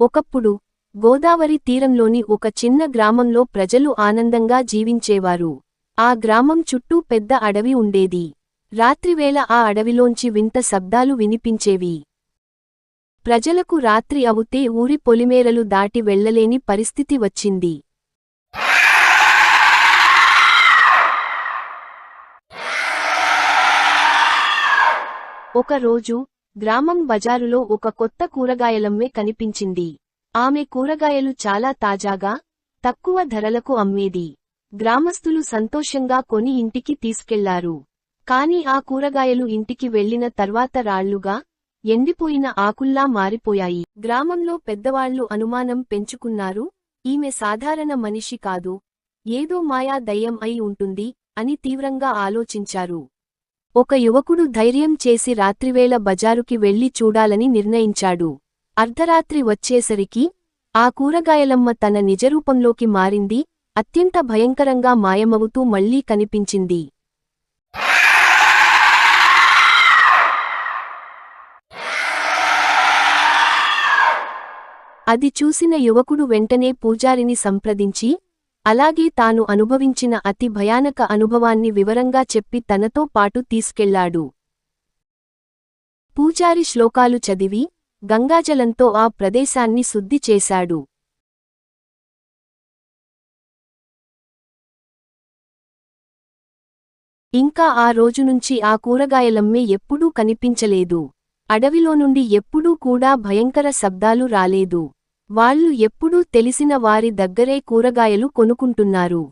ఒకప్పుడు గోదావరి తీరంలోని ఒక చిన్న గ్రామంలో ప్రజలు ఆనందంగా జీవించేవారు. ఆ గ్రామం చుట్టూ పెద్ద అడవి ఉండేది. రాత్రివేళ ఆ అడవిలోంచి వింత శబ్దాలు వినిపించేవి. ప్రజలకు రాత్రి అవుతే ఊరి పొలిమేరలు దాటి వెళ్ళలేని పరిస్థితి వచ్చింది. ఒకరోజు గ్రామం బజారులో ఒక కొత్త కూరగాయలమ్మే కనిపించింది. ఆమె కూరగాయలు చాలా తాజాగా తక్కువ ధరలకు అమ్మేది. గ్రామస్తులు సంతోషంగా కొని ఇంటికి తీసుకెళ్ళారు. కాని ఆ కూరగాయలు ఇంటికి వెళ్ళిన తర్వాత రాళ్ళుగా ఎండిపోయిన ఆకుల్లా మారిపోయాయి. గ్రామంలో పెద్దవాళ్ళు అనుమానం పెంచుకున్నారు ఈమె సాధారణ మనిషి కాదు. ఏదో మాయా దయ్యం అయి ఉంటుంది అని తీవ్రంగా ఆలోచించారు. ఒక యువకుడు ధైర్యం చేసి రాత్రివేళ బజారుకి వెళ్ళి చూడాలని నిర్ణయించాడు. అర్ధరాత్రి వచ్చేసరికి ఆ కూరగాయలమ్మ తన నిజరూపంలోకి మారింది అత్యంత భయంకరంగా మాయమవుతూ మళ్ళీ కనిపించింది. అది చూసిన యువకుడు వెంటనే పూజారిని సంప్రదించి అలాగే తాను అనుభవించిన అతి భయానక అనుభవాన్ని వివరంగా చెప్పి తనతో పాటు తీసుకెళ్ళాడు. పూజారి శ్లోకాలు చదివి గంగాజలంతో ఆ ప్రదేశాన్ని శుద్ధి చేశాడు. ఇంకా ఆ రోజునుంచి ఆ కూరగాయలమ్మే ఎప్పుడూ కనిపించలేదు. అడవిలో నుండి ఎప్పుడూ కూడా భయంకర శబ్దాలు రాలేదు. వాళ్ళు ఎప్పుడూ తెలిసిన వారి దగ్గరే కూరగాయలు కొనుక్కుంటున్నారు.